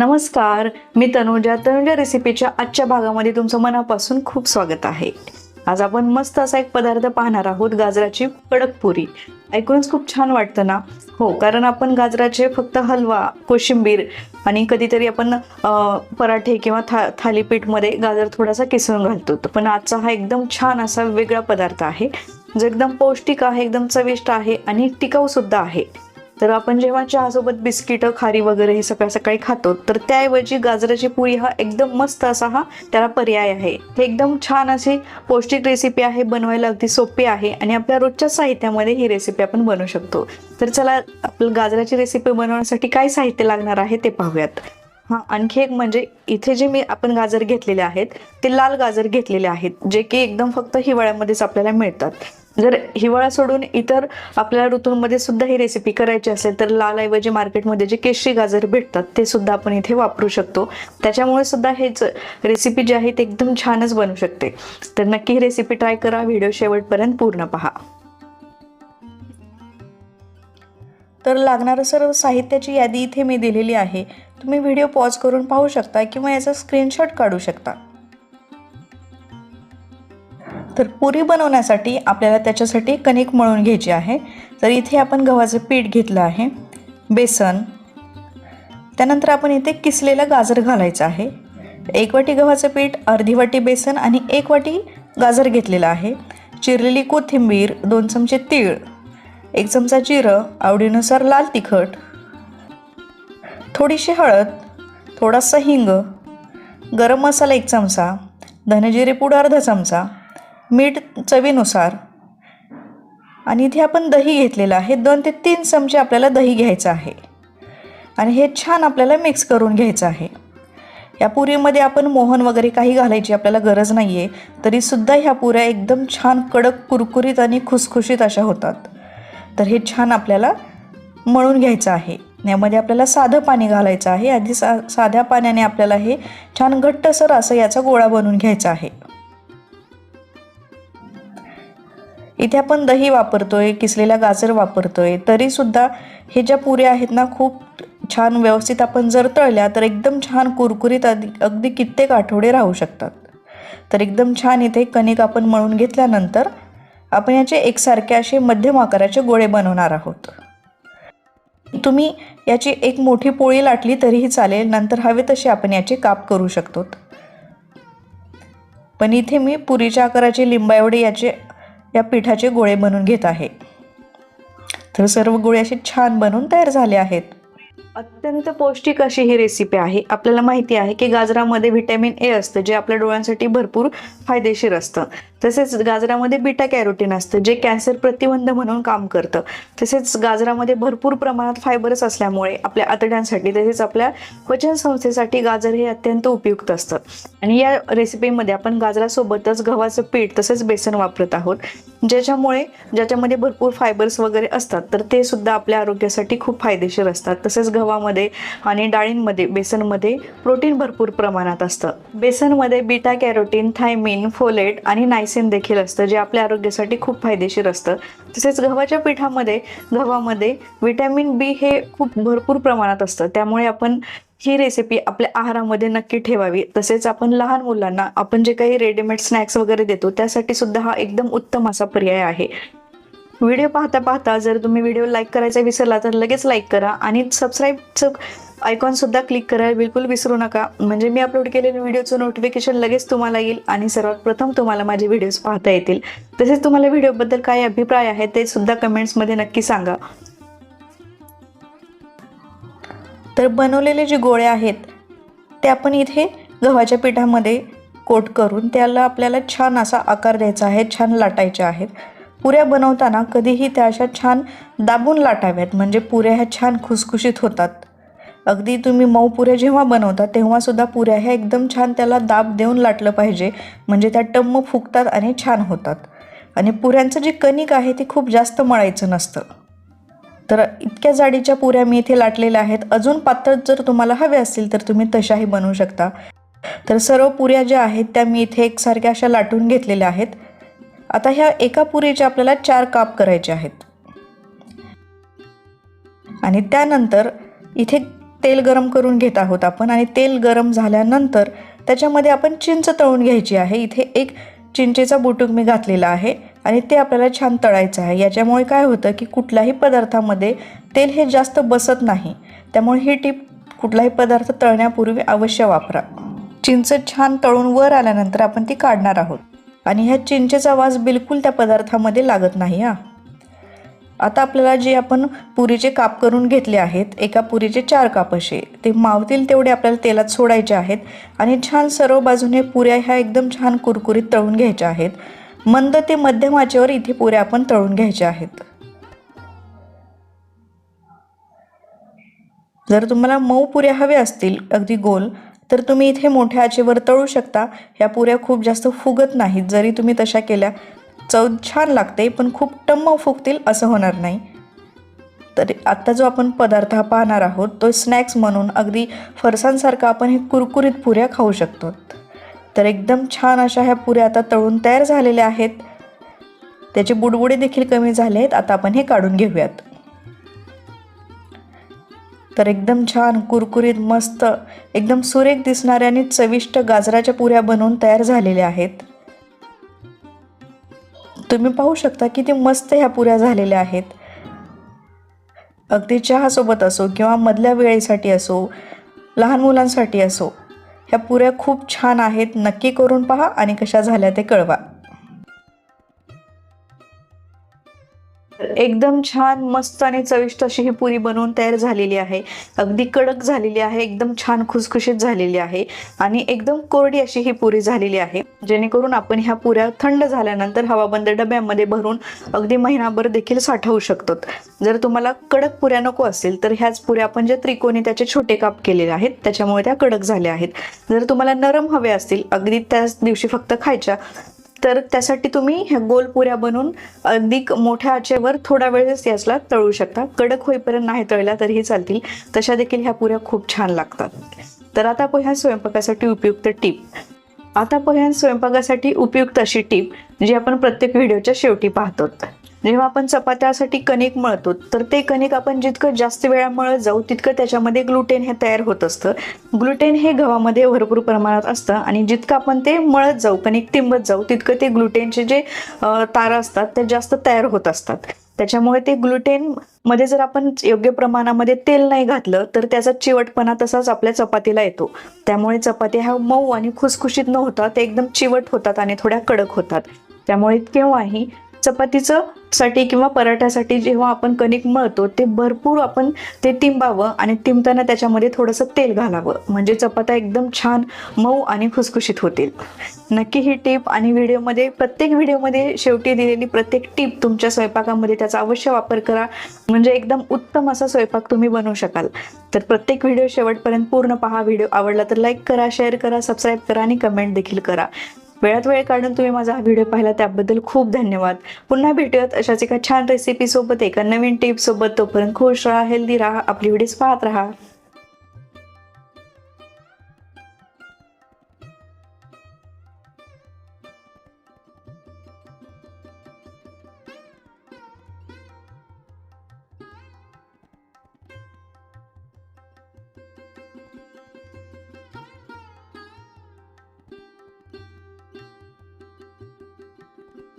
नमस्कार मी तनुजा. तनुजा रेसिपीच्या आजच्या भागामध्ये तुमचं मनापासून खूप स्वागत आहे. आज आपण मस्त असा एक पदार्थ पाहणार आहोत गाजराची कडक पुरी. ऐकूनच खूप छान वाटतं ना? हो कारण आपण गाजराचे फक्त हलवा कोशिंबीर आणि कधीतरी आपण पराठे किंवा था थालीपीठमध्ये गाजर थोडासा किसून घालतो. तर पण आजचा हा एकदम छान असा वेगळा पदार्थ आहे जो एकदम पौष्टिक आहे एकदम चविष्ट आहे आणि टिकाऊसुद्धा आहे. तर आपण जेव्हा चहासोबत बिस्किटं खारी वगैरे हे सकाळ सकाळी खातो तर त्याऐवजी गाजराची पोळी हा एकदम मस्त असा हा त्याला पर्याय आहे. हे एकदम छान अशी पौष्टिक रेसिपी आहे बनवायला अगदी सोपी आहे आणि आपल्या रोजच्या साहित्यामध्ये ही रेसिपी आपण बनवू शकतो. तर चला आपलं गाजराची रेसिपी बनवण्यासाठी काय साहित्य लागणार आहे ते पाहूयात. हां आणखी एक म्हणजे इथे जे मी आपण गाजर घेतलेले आहेत ते लाल गाजर घेतलेले आहेत जे की एकदम फक्त हिवाळ्यामध्येच आपल्याला मिळतात. जर हिवाळा सोडून इतर आपल्याला ऋतूंमध्ये सुद्धा ही रेसिपी करायची असेल तर लालऐवजी मार्केटमध्ये जे केशरी गाजर भेटतात ते सुद्धा आपण इथे वापरू शकतो. त्याच्यामुळे सुद्धा हेच रेसिपी जी आहे ती एकदम छानच बनू शकते. तर नक्की ही रेसिपी ट्राय करा व्हिडिओ शेवटपर्यंत पूर्ण पहा. तर लागणारं सर्व साहित्याची यादी इथे मी दिलेली आहे. तुम्ही व्हिडिओ पॉज करून पाहू शकता किंवा याचा स्क्रीनशॉट काढू शकता. तर पुरी बनवण्यासाठी आपल्याला त्याच्यासाठी कणिक मळून घ्यायची आहे. तर इथे आपण गव्हाचं पीठ घेतलं आहे. बेसन. त्यानंतर आपण इथे किसलेलं गाजर घालायचं आहे. एक वाटी गव्हाचं पीठ अर्धी वाटी बेसन आणि एक वाटी गाजर घेतलेलं आहे. चिरलेली कोथिंबीर दोन चमचे तीळ एक चमचा जिरं आवडीनुसार लाल तिखट थोडीशी हळद थोडासा हिंग गरम मसाला एक चमचा धनेजिरे पूड अर्धा चमचा मीठ चवीनुसार. आणि इथे आपण दही घेतलेलं आहे. दोन ते तीन चमचे आपल्याला दही घ्यायचं आहे. आणि हे छान आपल्याला मिक्स करून घ्यायचं आहे. या पुरीमध्ये आपण मोहन वगैरे काही घालायची आपल्याला गरज नाही आहे तरीसुद्धा ह्या पुऱ्या एकदम छान कडक कुरकुरीत आणि खुसखुशीत अशा होतात. तर हे छान आपल्याला मळून घ्यायचं आहे. यामध्ये आपल्याला साधं पाणी घालायचं आहे. आधी सा साध्या पाण्याने आपल्याला हे छान घट्टसर असं याचा गोळा बनवून घ्यायचा आहे. इथे आपण दही वापरतोय किसलेला गाजर वापरतोय तरीसुद्धा हे ज्या पुऱ्या आहेत ना खूप छान व्यवस्थित आपण जर तळल्या तर एकदम छान कुरकुरीत अगदी अगदी कित्येक आठवडे राहू शकतात. तर एकदम छान इथे कणिक आपण मळून घेतल्यानंतर आपण याचे एकसारखे असे मध्यम आकाराचे गोळे बनवणार आहोत. तुम्ही याची एक मोठी पोळी लाटली तरीही चालेल नंतर हवे तसे आपण याचे काप करू शकतो. पण इथे मी पुरीच्या आकाराचे लिंबा एवढे याचे या पिठाचे गोळे बनवून घेत आहे. तर सर्व गोळे असे छान बनवून तयार झाले आहेत. अत्यंत पौष्टिक अशी ही रेसिपी आहे. आपल्याला माहिती आहे की गाजरामध्ये व्हिटॅमिन ए असतं जे आपल्या डोळ्यांसाठी भरपूर फायदेशीर असतं. तसेच गाजरामध्ये बीटा कॅरोटीन असतं जे कॅन्सर प्रतिबंध म्हणून काम करतं. तसेच गाजरामध्ये भरपूर प्रमाणात फायबर्स असल्यामुळे आपल्या आतड्यांसाठी तसेच आपल्या पचन संस्थेसाठी गाजर हे अत्यंत उपयुक्त असतं. आणि या रेसिपीमध्ये आपण गाजरासोबतच गव्हाचं पीठ तसेच बेसन वापरत आहोत. ज्याच्यामुळे ज्याच्यामध्ये भरपूर फायबर्स वगैरे असतात तर ते सुद्धा आपल्या आरोग्यासाठी खूप फायदेशीर असतात. तसेच गव्हामध्ये आणि डाळींमध्ये बेसनमध्ये प्रोटीन भरपूर प्रमाणात असतं. बेसनमध्ये बीटा कॅरोटीन थायमिन फोलेट आणि नायसिन देखील असतं जे आपल्या आरोग्यासाठी खूप फायदेशीर असतं. तसेच गव्हाच्या पिठामध्ये गव्हामध्ये विटॅमिन बी हे खूप भरपूर प्रमाणात असतं. त्यामुळे आपण ही रेसिपी आपल्या आहारामध्ये नक्की ठेवावी. तसेच आपण लहान मुलांना आपण जे काही रेडीमेड स्नॅक्स वगैरे देतो त्यासाठी सुद्धा हा एकदम उत्तम असा पर्याय आहे. व्हिडिओ पाहता पाहता जर तुम्ही व्हिडिओ लाईक करायचा विसरला तर लगेच लाईक करा आणि सबस्क्राईबचं आयकॉनसुद्धा क्लिक करायला बिलकुल विसरू नका. म्हणजे मी अपलोड केलेल्या व्हिडिओचं नोटिफिकेशन लगेच तुम्हाला येईल आणि सर्वात प्रथम तुम्हाला माझे व्हिडिओज पाहता येतील. तसेच तुम्हाला व्हिडिओबद्दल काय अभिप्राय आहे ते सुद्धा कमेंट्समध्ये नक्की सांगा. तर बनवलेले जे गोळे आहेत ते आपण इथे गव्हाच्या पिठामध्ये कोट करून त्याला आपल्याला छान असा आकार द्यायचा आहे छान लाटायचे आहेत. पुऱ्या बनवताना कधीही त्या अशा छान दाबून लाटाव्यात म्हणजे पुऱ्या ह्या छान खुसखुशीत होतात. अगदी तुम्ही मऊ पुऱ्या जेव्हा बनवता तेव्हासुद्धा पुऱ्या ह्या एकदम छान त्याला दाब देऊन लाटलं पाहिजे म्हणजे त्या टम्म फुगतात आणि छान होतात. आणि पुऱ्यांचं जे कणिक आहे ते खूप जास्त मळायचं नसतं. तर इतक्या जाडीच्या पुऱ्या मी इथे लाटलेल्या आहेत. अजून पातळ जर तुम्हाला हवे असतील तर तुम्ही तशाही बनवू शकता. तर सर्व पुऱ्या ज्या आहेत त्या मी इथे एकसारख्या अशा लाटून घेतलेल्या आहेत. आता ह्या एका पुरीचे आपल्याला चार काप करायचे आहेत. आणि त्यानंतर इथे तेल गरम करून घेत आहोत आपण आणि तेल गरम झाल्यानंतर त्याच्यामध्ये आपण चिंच तळून घ्यायची आहे. इथे एक चिंचेचा बुटूक मी घातलेला आहे आणि ते आपल्याला छान तळायचं आहे. याच्यामुळे काय होतं की कुठल्याही पदार्थामध्ये तेल हे जास्त बसत नाही. त्यामुळे ही टीप कुठलाही पदार्थ तळण्यापूर्वी अवश्य वापरा. चिंच छान तळून वर आल्यानंतर आपण ती काढणार आहोत. आणि ह्या चिंचेचा वास बिलकुल त्या पदार्थामध्ये लागत नाही हा. आता आपल्याला जे आपण पुरीचे काप करून घेतले आहेत एका पुरीचे चार काप असे ते मावतील तेवढे आपल्याला तेलात सोडायचे आहेत आणि छान सर्व बाजूने पुऱ्या ह्या एकदम छान कुरकुरीत तळून घ्यायच्या आहेत. मंद ते मध्यम आचेवर इथे पुऱ्या आपण तळून घ्यायच्या आहेत. जर तुम्हाला मऊ पुऱ्या हव्या असतील अगदी गोल तर तुम्ही इथे मोठ्या आचेवर तळू शकता. ह्या पुऱ्या खूप जास्त फुगत नाहीत. जरी तुम्ही तशा केल्या चव छान लागते पण खूप टम्म फुगतील असं होणार नाही. तर आत्ता जो आपण पदार्थ हा पाहणार आहोत तो स्नॅक्स म्हणून अगदी फरसांसारखा आपण हे कुरकुरीत पुऱ्या खाऊ शकतो. तर एकदम छान अशा ह्या पुऱ्या आता तळून तयार झालेल्या आहेत. त्याचे बुडबुडे देखील कमी झाले आहेत आता आपण हे काढून घेऊयात. तर एकदम छान कुरकुरीत मस्त एकदम सुरेख दिसणाऱ्या आणि चविष्ट गाजराच्या पुऱ्या बनवून तयार झालेल्या आहेत. तुम्ही पाहू शकता किती मस्त ह्या पुऱ्या झालेल्या आहेत. अगदी चहासोबत असो किंवा मधल्या वेळेसाठी असो लहान मुलांसाठी असो ह्या पुऱ्या खूप छान आहेत. नक्की करून पहा आणि कशा झाल्या ते कळवा. एकदम छान मस्त आणि चविष्ट अशी ही पुरी बनवून तयार झालेली आहे. अगदी कडक झालेली आहे एकदम छान खुसखुशीत झालेली आहे आणि एकदम कोरडी अशी ही पुरी झालेली आहे. जेणेकरून आपण ह्या पुऱ्या थंड झाल्यानंतर हवाबंद डब्यामध्ये भरून अगदी महिनाभर देखील साठवू शकतो. जर तुम्हाला कडक पुऱ्या नको असेल तर ह्याच पुऱ्या आपण ज्या त्रिकोणी त्याचे छोटे काप केलेले आहेत त्याच्यामुळे त्या कडक झाल्या आहेत. जर तुम्हाला नरम हवे असतील अगदी त्याच दिवशी फक्त खायच्या तर त्यासाठी तुम्ही ह्या गोल पुऱ्या बनवून अधिक मोठ्या आचेवर थोडा वेळच याचला तळू शकता. कडक होईपर्यंत नाही तळल्या तरीही चालतील. तशा देखील ह्या पुऱ्या खूप छान लागतात. तर आता पोह्या स्वयंपाकासाठी उपयुक्त टीप. आता पोह्या स्वयंपाकासाठी उपयुक्त अशी टीप जी आपण प्रत्येक व्हिडिओच्या शेवटी पाहतो. जेव्हा आपण चपात्यासाठी कणिक मळतो तर ते कणिक आपण जितकं जास्त वेळा मळत जाऊ तितकं त्याच्यामध्ये ग्लुटेन हे तयार होत असतं. ग्लुटेन हे गव्हामध्ये भरपूर प्रमाणात असतं आणि जितकं आपण ते मळत जाऊ कणिक तिंबत जाऊ तितकं ते ग्लुटेनचे जे तारा असतात ते जास्त तयार होत असतात. त्याच्यामुळे ते ग्लुटेन मध्ये जर आपण योग्य प्रमाणामध्ये तेल नाही घातलं तर त्याचा चिवटपणा तसाच आपल्या चपातीला येतो. त्यामुळे चपाती ह्या मऊ आणि खुसखुशीत न होता ते एकदम चिवट होतात आणि थोड्या कडक होतात. त्यामुळे केव्हाही चपातीचं साठी किंवा पराठ्यासाठी जेव्हा आपण कणिक मळतो ते भरपूर आपण ते तिंबावं आणि तिंबताना त्याच्यामध्ये थोडंसं तेल घालावं. म्हणजे चपात्या एकदम छान मऊ आणि खुसखुशीत होतील. नक्की ही टीप आणि व्हिडिओमध्ये प्रत्येक व्हिडिओमध्ये शेवटी दिलेली प्रत्येक टीप तुमच्या स्वयंपाकामध्ये त्याचा अवश्य वापर करा. म्हणजे एकदम उत्तम असा स्वयंपाक तुम्ही बनवू शकाल. तर प्रत्येक व्हिडिओ शेवटपर्यंत पूर्ण पहा. व्हिडिओ आवडला तर लाईक करा शेअर करा सबस्क्राईब करा आणि कमेंट देखील करा. वेळात वेळ काढून तुम्ही माझा हा व्हिडिओ पाहिला त्याबद्दल खूप धन्यवाद. पुन्हा भेटूयात अशाच एका छान रेसिपीसोबत एका नवीन टिपसोबत तोपर्यंत खुश राहा हेल्दी राहा आपली व्हिडिओज पाहत राहा.